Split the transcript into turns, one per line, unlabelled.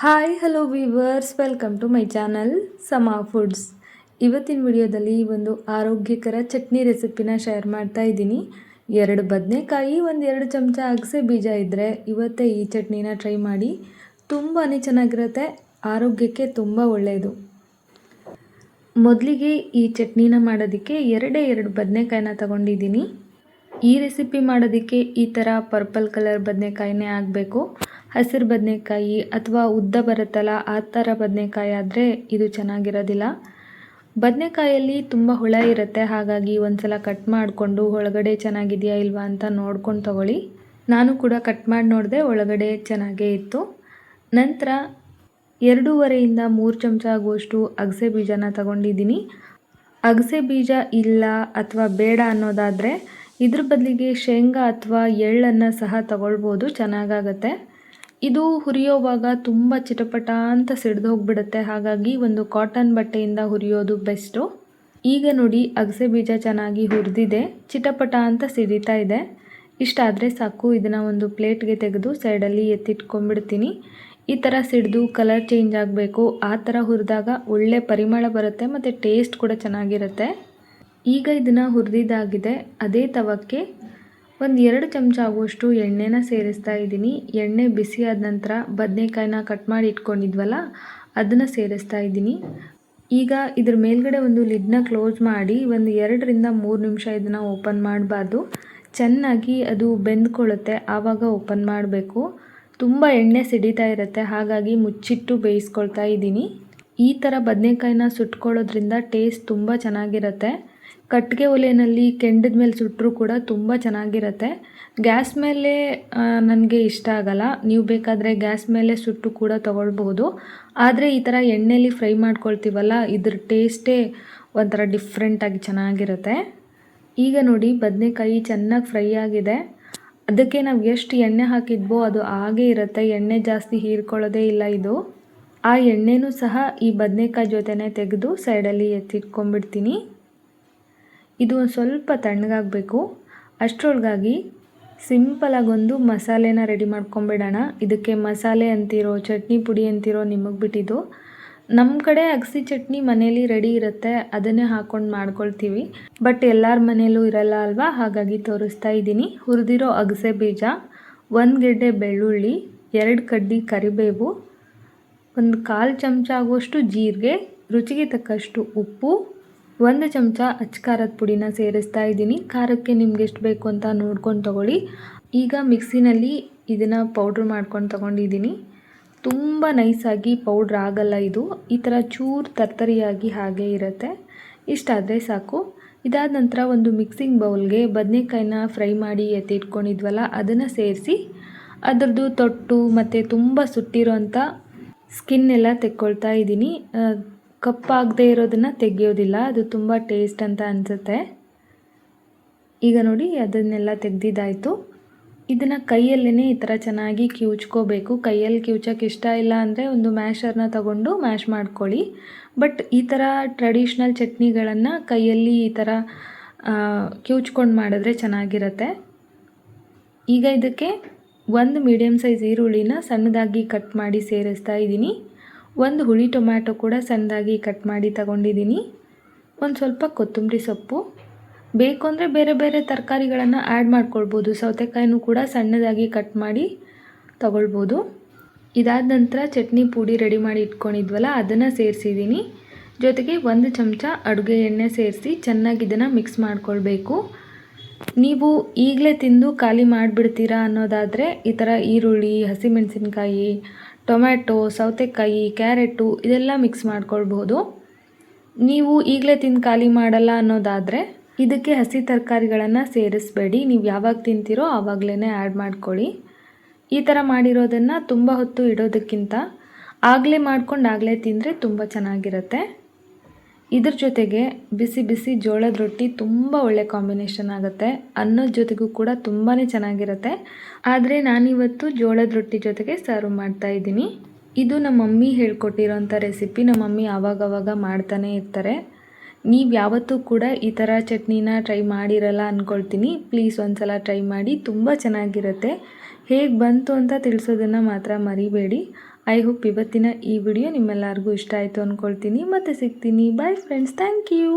Hi hello viewers welcome to my channel Sama foods ಇವತ್ತಿನ ವಿಡಿಯೋದಲ್ಲಿ ಒಂದು ಆರೋಗ್ಯಕರ ಚಟ್ನಿ ರೆಸಿಪಿನ ಶೇರ್ ಮಾಡ್ತಾ ಇದ್ದೀನಿ. ಎರಡು ಬದನೆಕಾಯಿ, ಒಂದು ಎರಡು ಚಮಚ ಅಗಸೆ ಬೀಜ ಇದ್ದರೆ ಇವತ್ತೇ ಈ ಚಟ್ನಿನ ಟ್ರೈ ಮಾಡಿ. ತುಂಬಾ ಚೆನ್ನಾಗಿರುತ್ತೆ, ಆರೋಗ್ಯಕ್ಕೆ ತುಂಬ ಒಳ್ಳೆಯದು ಮೊದಲಿಗೆ ಈ ಚಟ್ನಿನ ಮಾಡೋದಕ್ಕೆ ಎರಡೇ ಎರಡು ಬದನೆಕಾಯಿನ ತಗೊಂಡಿದ್ದೀನಿ. ಈ ರೆಸಿಪಿ ಮಾಡೋದಕ್ಕೆ ಈ ಥರ ಪರ್ಪಲ್ ಕಲರ್ ಬದನೆಕಾಯಿನೇ ಆಗಬೇಕು. ಹಸಿರು ಬದನೆಕಾಯಿ ಅಥವಾ ಉದ್ದ ಬರುತ್ತಲ್ಲ ಆ ಥರ ಬದನೆಕಾಯಿ ಆದರೆ ಇದು ಚೆನ್ನಾಗಿರೋದಿಲ್ಲ. ಬದನೆಕಾಯಲ್ಲಿ ತುಂಬ ಹುಳ ಇರುತ್ತೆ, ಹಾಗಾಗಿ ಒಂದು ಸಲ ಕಟ್ ಮಾಡಿಕೊಂಡು ಒಳಗಡೆ ಚೆನ್ನಾಗಿದೆಯಾ ಇಲ್ವಾ ಅಂತ ನೋಡ್ಕೊಂಡು ತಗೊಳ್ಳಿ. ನಾನು ಕೂಡ ಕಟ್ ಮಾಡಿ ನೋಡಿದೆ ಒಳಗಡೆ ಚೆನ್ನಾಗೇ ಇತ್ತು. ನಂತರ ಎರಡೂವರೆಯಿಂದ ಮೂರು ಚಮಚ ಆಗುವಷ್ಟು ಅಗಸೆ ಬೀಜನ ತಗೊಂಡಿದ್ದೀನಿ. ಅಗಸೆ ಬೀಜ ಇಲ್ಲ ಅಥವಾ ಬೇಡ ಅನ್ನೋದಾದರೆ ಇದ್ರ ಬದಲಿಗೆ ಶೇಂಗಾ ಅಥವಾ ಎಳ್ಳನ್ನು ಸಹ ತಗೊಳ್ಬೋದು, ಚೆನ್ನಾಗಾಗತ್ತೆ. ಇದು ಹುರಿಯೋವಾಗ ತುಂಬ ಚಿಟಪಟ ಅಂತ ಸಿಡ್ದು ಹೋಗ್ಬಿಡುತ್ತೆ. ಹಾಗಾಗಿ ಒಂದು ಕಾಟನ್ ಬಟ್ಟೆಯಿಂದ ಹುರಿಯೋದು ಬೆಸ್ಟು ಈಗ ನೋಡಿ ಅಗಸೆ ಬೀಜ ಚೆನ್ನಾಗಿ ಹುರಿದಿದೆ. ಚಿಟಪಟ ಅಂತ ಸಿಡಿತಾ ಇದೆ. ಇಷ್ಟಾದರೆ ಸಾಕು, ಇದನ್ನು ಒಂದು ಪ್ಲೇಟ್ಗೆ ತೆಗೆದು ಸೈಡಲ್ಲಿ ಎತ್ತಿಟ್ಕೊಂಡ್ಬಿಡ್ತೀನಿ. ಈ ಥರ ಸಿಡಿದು ಕಲರ್ ಚೇಂಜ್ ಆಗಬೇಕು. ಆ ಥರ ಹುರಿದಾಗ ಒಳ್ಳೆ ಪರಿಮಳ ಬರುತ್ತೆ ಮತ್ತು ಟೇಸ್ಟ್ ಕೂಡ ಚೆನ್ನಾಗಿರುತ್ತೆ. ಈಗ ಇದನ್ನು ಹುರಿದಿದ್ದಾಗಿದೆ. ಅದೇ ತವಕ್ಕೆ ಒಂದು ಎರಡು ಚಮಚ ಆಗುವಷ್ಟು ಎಣ್ಣೆನ ಸೇರಿಸ್ತಾ ಇದ್ದೀನಿ. ಎಣ್ಣೆ ಬಿಸಿ ಆದ ನಂತರ ಬದನೆಕಾಯಿನ ಕಟ್ ಮಾಡಿ ಇಟ್ಕೊಂಡಿದ್ವಲ್ಲ, ಅದನ್ನು ಸೇರಿಸ್ತಾ ಇದ್ದೀನಿ. ಈಗ ಇದ್ರ ಮೇಲ್ಗಡೆ ಒಂದು ಲಿಡ್ನ ಕ್ಲೋಸ್ ಮಾಡಿ ಒಂದು ಎರಡರಿಂದ ಮೂರು ನಿಮಿಷ ಇದನ್ನು ಓಪನ್ ಮಾಡಬಾರ್ದು. ಚೆನ್ನಾಗಿ ಅದು ಬೆಂದ್ಕೊಳ್ಳುತ್ತೆ, ಆವಾಗ ಓಪನ್ ಮಾಡಬೇಕು. ತುಂಬ ಎಣ್ಣೆ ಸಿಡಿತಾ ಇರುತ್ತೆ, ಹಾಗಾಗಿ ಮುಚ್ಚಿಟ್ಟು ಬೇಯಿಸ್ಕೊಳ್ತಾ ಇದ್ದೀನಿ. ಈ ಥರ ಬದನೆಕಾಯಿನ ಸುಟ್ಕೊಳ್ಳೋದ್ರಿಂದ ಟೇಸ್ಟ್ ತುಂಬ ಚೆನ್ನಾಗಿರುತ್ತೆ. ಕಟ್ಟಿಗೆ ಒಲೆಯಲ್ಲಿ ಕೆಂಡದ ಮೇಲೆ ಸುಟ್ಟರೂ ಕೂಡ ತುಂಬ ಚೆನ್ನಾಗಿರುತ್ತೆ. ಗ್ಯಾಸ್ ಮೇಲೆ ನನಗೆ ಇಷ್ಟ ಆಗಲ್ಲ. ನೀವು ಬೇಕಾದರೆ ಗ್ಯಾಸ್ ಮೇಲೆ ಸುಟ್ಟು ಕೂಡ ತೊಗೊಳ್ಬೋದು ಆದರೆ ಈ ಥರ ಎಣ್ಣೆಯಲ್ಲಿ ಫ್ರೈ ಮಾಡ್ಕೊಳ್ತೀವಲ್ಲ, ಇದ್ರ ಟೇಸ್ಟೇ ಒಂಥರ ಡಿಫ್ರೆಂಟಾಗಿ ಚೆನ್ನಾಗಿರುತ್ತೆ. ಈಗ ನೋಡಿ, ಬದನೆಕಾಯಿ ಚೆನ್ನಾಗಿ ಫ್ರೈ ಆಗಿದೆ. ಅದಕ್ಕೆ ನಾವು ಎಷ್ಟು ಎಣ್ಣೆ ಹಾಕಿದ್ವೋ ಅದು ಹಾಗೇ ಇರುತ್ತೆ. ಎಣ್ಣೆ ಜಾಸ್ತಿ ಹೀರ್ಕೊಳ್ಳೋದೇ ಇಲ್ಲ ಇದು. ಆ ಎಣ್ಣೆನೂ ಸಹ ಈ ಬದನೆಕಾಯಿ ಜೊತೆನೇ ತೆಗೆದು ಸೈಡಲ್ಲಿ ಎತ್ತಿಟ್ಕೊಂಡ್ಬಿಡ್ತೀನಿ. ಇದು ಸ್ವಲ್ಪ ತಣ್ಣಗಾಗಬೇಕು. ಅಷ್ಟರೊಳಗಾಗಿ ಸಿಂಪಲಾಗಿ ಒಂದು ಮಸಾಲೆನ ರೆಡಿ ಮಾಡ್ಕೊಂಬಿಡೋಣ. ಇದಕ್ಕೆ ಮಸಾಲೆ ಅಂತಿರೋ, ಚಟ್ನಿ ಪುಡಿ ಅಂತಿರೋ ನಿಮಗೆ ಬಿಟ್ಟಿದ್ದು. ನಮ್ಮ ಕಡೆ ಅಗಸಿ ಚಟ್ನಿ ಮನೇಲಿ ರೆಡಿ ಇರುತ್ತೆ, ಅದನ್ನೇ ಹಾಕ್ಕೊಂಡು ಮಾಡ್ಕೊಳ್ತೀವಿ. ಬಟ್ ಎಲ್ಲರ ಮನೇಲೂ ಇರಲ್ಲ ಅಲ್ವಾ? ಹಾಗಾಗಿ ತೋರಿಸ್ತಾ ಇದ್ದೀನಿ. ಹುರಿದಿರೋ ಅಗಸೆ ಬೀಜ, ಒಂದು ಗೆಡ್ಡೆ ಬೆಳ್ಳುಳ್ಳಿ, ಎರಡು ಕಡ್ಡಿ ಕರಿಬೇವು, ಒಂದು ಕಾಲು ಚಮಚ ಆಗುವಷ್ಟು ಜೀರಿಗೆ, ರುಚಿಗೆ ತಕ್ಕಷ್ಟು ಉಪ್ಪು ಒಂದು ಚಮಚ ಅಚ್ಕಾರದ ಪುಡಿನ ಸೇರಿಸ್ತಾ ಇದ್ದೀನಿ. ಖಾರಕ್ಕೆ ನಿಮ್ಗೆ ಎಷ್ಟು ಬೇಕು ಅಂತ ನೋಡ್ಕೊಂಡು ತೊಗೊಳ್ಳಿ. ಈಗ ಮಿಕ್ಸಿನಲ್ಲಿ ಇದನ್ನು ಪೌಡ್ರ್ ಮಾಡ್ಕೊಂಡು ತೊಗೊಂಡಿದ್ದೀನಿ. ತುಂಬ ನೈಸಾಗಿ ಪೌಡ್ರ್ ಆಗಲ್ಲ ಇದು. ಈ ಥರ ಚೂರು ತರ್ತರಿಯಾಗಿ ಹಾಗೆ ಇರುತ್ತೆ. ಇಷ್ಟಾದರೆ ಸಾಕು. ಇದಾದ ನಂತರ ಒಂದು ಮಿಕ್ಸಿಂಗ್ ಬೌಲ್ಗೆ ಬದನೆಕಾಯಿನ ಫ್ರೈ ಮಾಡಿ ಎತ್ತಿಟ್ಕೊಂಡಿದ್ವಲ್ಲ, ಅದನ್ನು ಸೇರಿಸಿ ಅದರದ್ದು ತೊಟ್ಟು ಮತ್ತು ತುಂಬ ಸುಟ್ಟಿರೋಂಥ ಸ್ಕಿನ್ ಸ್ಕಿನ್ನೆಲ್ಲ ತೆಕ್ಕೊಳ್ತಾ ಇದ್ದೀನಿ. ಕಪ್ಪಾಗದೇ ಇರೋದನ್ನು ತೆಗೆಯೋದಿಲ್ಲ. ಅದು ತುಂಬ ಟೇಸ್ಟ್ ಅಂತ ಅನಿಸುತ್ತೆ. ಈಗ ನೋಡಿ, ಅದನ್ನೆಲ್ಲ ತೆಗೆದಿದ್ದಾಯಿತು. ಇದನ್ನು ಕೈಯಲ್ಲೇ ಈ ಥರ ಚೆನ್ನಾಗಿ ಕಿವುಚ್ಕೋಬೇಕು ಕೈಯಲ್ಲಿ ಕಿವುಚಕ್ಕೆ ಇಷ್ಟ ಇಲ್ಲ ಅಂದರೆ ಒಂದು ಮ್ಯಾಶರ್ನ ತಗೊಂಡು ಮ್ಯಾಶ್ ಮಾಡ್ಕೊಳ್ಳಿ. ಬಟ್ ಈ ಥರ ಟ್ರೆಡಿಷ್ನಲ್ ಚಟ್ನಿಗಳನ್ನು ಕೈಯಲ್ಲಿ ಈ ಥರ ಕಿವುಚ್ಕೊಂಡು ಮಾಡಿದ್ರೆ ಚೆನ್ನಾಗಿರುತ್ತೆ. ಈಗ ಇದಕ್ಕೆ ಒಂದು ಮೀಡಿಯಮ್ ಸೈಜ್ ಈರುಳ್ಳಿನ ಸಣ್ಣದಾಗಿ ಕಟ್ ಮಾಡಿ ಸೇರಿಸ್ತಾ ಇದ್ದೀನಿ. ಒಂದು ಹುಳಿ ಟೊಮ್ಯಾಟೊ ಕೂಡ ಸಣ್ಣದಾಗಿ ಕಟ್ ಮಾಡಿ ತಗೊಂಡಿದ್ದೀನಿ. ಒಂದು ಸ್ವಲ್ಪ ಕೊತ್ತಂಬರಿ ಸೊಪ್ಪು. ಬೇಕು ಅಂದರೆ ಬೇರೆ ಬೇರೆ ತರಕಾರಿಗಳನ್ನು ಆ್ಯಡ್ ಮಾಡ್ಕೊಳ್ಬೋದು. ಸೌತೆಕಾಯಿನೂ ಕೂಡ ಸಣ್ಣದಾಗಿ ಕಟ್ ಮಾಡಿ ತಗೊಳ್ಬೋದು. ಇದಾದ ನಂತರ ಚಟ್ನಿ ಪುಡಿ ರೆಡಿ ಮಾಡಿ ಇಟ್ಕೊಂಡಿದ್ವಲ್ಲ, ಅದನ್ನು ಸೇರಿಸಿದ್ದೀನಿ. ಜೊತೆಗೆ ಒಂದು ಚಮಚ ಅಡುಗೆ ಎಣ್ಣೆ ಸೇರಿಸಿ ಚೆನ್ನಾಗಿ ಇದನ್ನು ಮಿಕ್ಸ್ ಮಾಡ್ಕೊಳ್ಬೇಕು. ನೀವು ಈಗಲೇ ತಿಂದು ಖಾಲಿ ಮಾಡಿಬಿಡ್ತೀರಾ ಅನ್ನೋದಾದರೆ ಈ ಥರ ಈರುಳ್ಳಿ, ಹಸಿಮೆಣಸಿನ್ಕಾಯಿ ಟೊಮ್ಯಾಟೊ, ಸೌತೆಕಾಯಿ, ಕ್ಯಾರೆಟು ಇದೆಲ್ಲ ಮಿಕ್ಸ್ ಮಾಡ್ಕೊಳ್ಬೋದು. ನೀವು ಈಗಲೇ ತಿಂದು ಖಾಲಿ ಮಾಡಲ್ಲ ಅನ್ನೋದಾದರೆ ಇದಕ್ಕೆ ಹಸಿ ತರಕಾರಿಗಳನ್ನು ಸೇರಿಸಬೇಡಿ. ನೀವು ಯಾವಾಗ ತಿಂತೀರೋ ಆವಾಗಲೇ ಆ್ಯಡ್ ಮಾಡ್ಕೊಳ್ಳಿ. ಈ ಥರ ಮಾಡಿರೋದನ್ನು ತುಂಬ ಹೊತ್ತು ಇಡೋದಕ್ಕಿಂತ ಆಗಲೇ ಮಾಡ್ಕೊಂಡು ಆಗಲೇ ತಿಂದರೆ ತುಂಬ ಚೆನ್ನಾಗಿರುತ್ತೆ. ಇದ್ರ ಜೊತೆಗೆ ಬಿಸಿ ಬಿಸಿ ಜೋಳದ ರೊಟ್ಟಿ ತುಂಬ ಒಳ್ಳೆ ಕಾಂಬಿನೇಷನ್ ಆಗುತ್ತೆ. ಅನ್ನದ ಜೊತೆಗೂ ಕೂಡ ತುಂಬಾ ಚೆನ್ನಾಗಿರುತ್ತೆ. ಆದರೆ ನಾನಿವತ್ತು ಜೋಳದ ರೊಟ್ಟಿ ಜೊತೆಗೆ ಸರ್ವ್ ಮಾಡ್ತಾ ಇದ್ದೀನಿ. ಇದು ನಮ್ಮ ಮಮ್ಮಿ ಹೇಳ್ಕೊಟ್ಟಿರೋಂಥ ರೆಸಿಪಿ ನಮ್ಮ ಮಮ್ಮಿ ಆವಾಗವಾಗ ಮಾಡ್ತಾನೆ ಇರ್ತಾರೆ. ನೀವು ಯಾವತ್ತೂ ಕೂಡ ಈ ಥರ ಚಟ್ನಿನ ಟ್ರೈ ಮಾಡಿರಲ್ಲ ಅಂದ್ಕೊಳ್ತೀನಿ ಪ್ಲೀಸ್ ಒಂದು ಸಲ ಟ್ರೈ ಮಾಡಿ, ತುಂಬ ಚೆನ್ನಾಗಿರುತ್ತೆ. ಹೇಗೆ ಬಂತು ಅಂತ ತಿಳಿಸೋದನ್ನು ಮಾತ್ರ ಮರಿಬೇಡಿ. ಐ ಹೋಪ್ ಇವತ್ತಿನ ಈ ವಿಡಿಯೋ ನಿಮ್ಮೆಲ್ಲರಿಗೂ ಇಷ್ಟ ಆಯಿತು ಅಂದ್ಕೊಳ್ತೀನಿ ಮತ್ತೆ ಸಿಗ್ತೀನಿ. Bye friends thank you